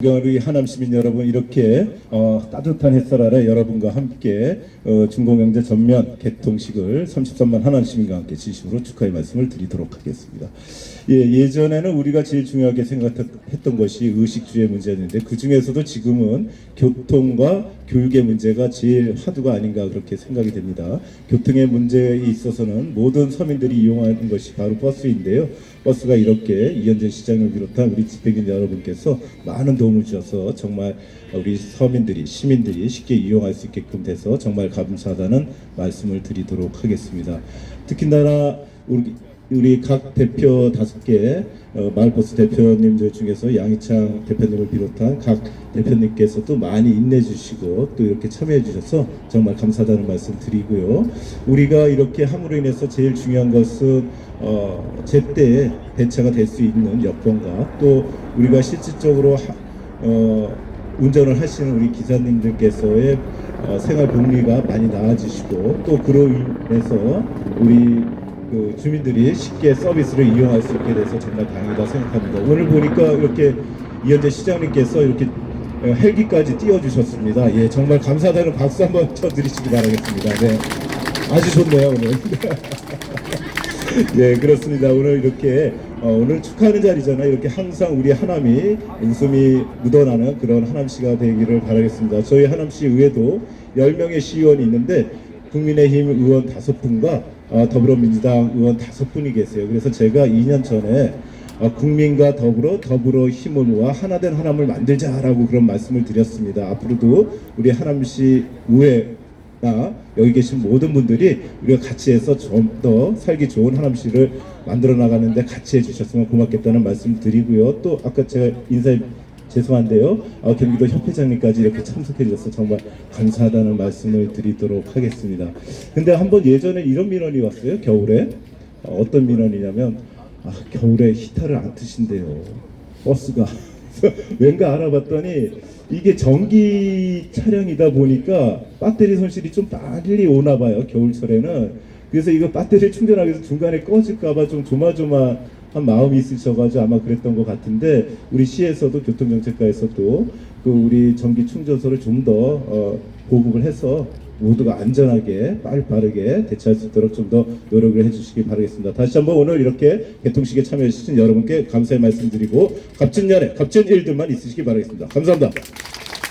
우리 하남 시민 여러분 이렇게 어, 따뜻한 햇살 아래 여러분과 함께 어, 중공영제 전면 개통식을 33만 하남 시민과 함께 진심으로 축하의 말씀을 드리도록 하겠습니다. 예, 예전에는 우리가 제일 중요하게 생각했던 것이 의식주의 문제였는데 그 중에서도 지금은 교통과 교육의 문제가 제일 화두가 아닌가 그렇게 생각이 됩니다. 교통의 문제에 있어서는 모든 서민들이 이용하는 것이 바로 버스인데요. 버스가 이렇게 이현재 시장을 비롯한 우리 집행인 여러분께서 많은 도 움을 주셔서 정말 우리 서민들이 시민들이 쉽게 이용할 수 있게끔 돼서 정말 감사하다는 말씀을 드리도록 하겠습니다. 특히나 우리 우리 각 대표 다섯 개 어, 마을버스 대표님들 중에서 양희창 대표님을 비롯한 각 대표님께서도 많이 인내 주시고 또 이렇게 참여해 주셔서 정말 감사하다는 말씀 드리고요. 우리가 이렇게 함으로 인해서 제일 중요한 것은 어, 제때 배차가 될 수 있는 여건과 또 우리가 실질적으로 하, 어, 운전을 하시는 우리 기사님들께서의 어, 생활 복리가 많이 나아지시고 또 그로 인해서 우리 그 주민들이 쉽게 서비스를 이용할 수 있게 돼서 정말 다행이다 생각합니다. 오늘 보니까 이렇게 이현재 시장님께서 이렇게 어, 헬기까지 띄워주셨습니다. 예, 정말 감사하다는 박수 한번 쳐드리시기 바라겠습니다. 네, 아주 좋네요 오늘. 예, 그렇습니다. 오늘 이렇게 어, 오늘 축하하는 자리잖아요. 이렇게 항상 우리 하남이 웃음이 묻어나는 그런 하남시가 되기를 바라겠습니다. 저희 하남시 의회도 10명의 시의원이 있는데 국민의힘 의원 5분과 어, 더불어민주당 의원 5분이 계세요. 그래서 제가 2년 전에 어, 국민과 더불어 더불어 힘을 모아 하나된 하남을 만들자라고 그런 말씀을 드렸습니다. 앞으로도 우리 하남시 의회 나 여기 계신 모든 분들이 우리가 같이 해서 좀 더 살기 좋은 하남시를 만들어 나가는데 같이 해주셨으면 고맙겠다는 말씀 드리고요. 또 아까 제가 인사 죄송한데요. 어, 경기도 협회장님까지 이렇게 참석해 주셔서 정말 감사하다는 말씀을 드리도록 하겠습니다. 근데 한번 예전에 이런 민원이 왔어요. 겨울에 어, 어떤 민원이냐면 아, 겨울에 히터를 안 트신대요. 버스가 왠가 알아봤더니 이게 전기 차량이다 보니까 배터리 손실이 좀 빨리 오나 봐요 겨울철에는. 그래서 이거 배터리 충전하기 위해서 중간에 꺼질까봐 좀 조마조마 한 마음이 있으셔가지고 아마 그랬던 것 같은데 우리 시에서도 교통정책과에서도 그 우리 전기 충전소를 좀더 어, 보급을 해서 모두가 안전하게 빨리 빠르게 대처할 수 있도록 좀 더 노력을 해주시기 바라겠습니다. 다시 한번 오늘 이렇게 개통식에 참여해 주신 여러분께 감사의 말씀드리고 값진 연애, 값진 일들만 있으시기 바라겠습니다. 감사합니다.